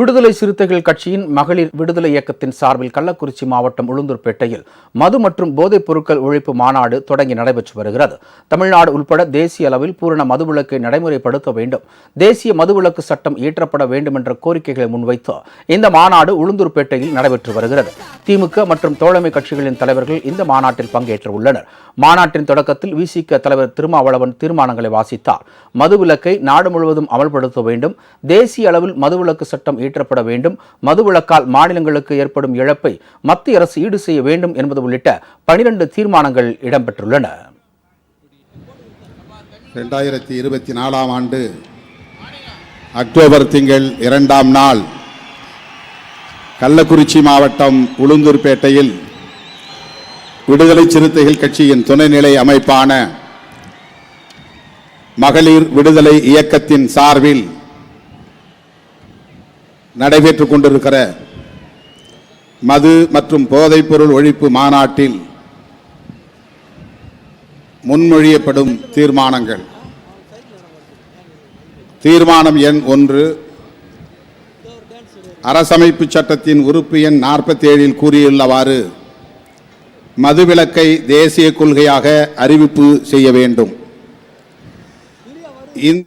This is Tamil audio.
விடுதலை சிறுத்தைகள் கட்சியின் மகளிர் விடுதலை இயக்கத்தின் சார்பில் கள்ளக்குறிச்சி மாவட்டம் உளுந்தூர்பேட்டையில் மது மற்றும் போதைப் பொருட்கள் ஒழிப்பு மாநாடு தொடங்கி நடைபெற்று வருகிறது. தமிழ்நாடு உள்பட தேசிய அளவில் பூரண மதுவிலக்கை நடைமுறைப்படுத்த வேண்டும். தேசிய மதுவிலக்கு சட்டம் இயற்றப்பட வேண்டும் என்ற கோரிக்கைகளை முன்வைத்து இந்த மாநாடு உளுந்தூர்பேட்டையில் நடைபெற்று வருகிறது. திமுக மற்றும் தோழமை கட்சிகளின் தலைவர்கள் இந்த மாநாட்டில் பங்கேற்று உள்ளனர். மாநாட்டின் தொடக்கத்தில் விசிக தலைவர் திருமாவளவன் தீர்மானங்களை வாசித்தார். மதுவிலக்கை நாடு முழுவதும் அமல்படுத்த வேண்டும். தேசிய அளவில் மதுவிலக்கு சட்டம் ஏற்றப்பட வேண்டும். மதுவிலக்கால் மாநிலங்களுக்கு ஏற்படும் இழப்பை மத்திய அரசு ஈடு செய்ய வேண்டும் என்பது உள்ளிட்ட பனிரெண்டு தீர்மானங்கள் இடம்பெற்றுள்ளன. இரண்டாயிரத்தி இருபத்தி நாலாம் ஆண்டு அக்டோபர் திங்கள் இரண்டாம் நாள் கள்ளக்குறிச்சி மாவட்டம் உளுந்தூர்பேட்டையில் விடுதலை சிறுத்தைகள் கட்சியின் துணைநிலை அமைப்பான மகளிர் விடுதலை இயக்கத்தின் சார்பில் நடைபெற்றுக் கொண்டிருக்கிற மது மற்றும் போதைப்பொருள் ஒழிப்பு மாநாட்டில் முன்மொழியப்படும் தீர்மானங்கள். தீர்மானம் எண் ஒன்று. அரசமைப்பு சட்டத்தின் உறுப்பு எண் நாற்பத்தி ஏழில் கூறியுள்ளவாறு மதுவிலக்கை தேசிய கொள்கையாக அறிவிப்பு செய்ய வேண்டும். இந்த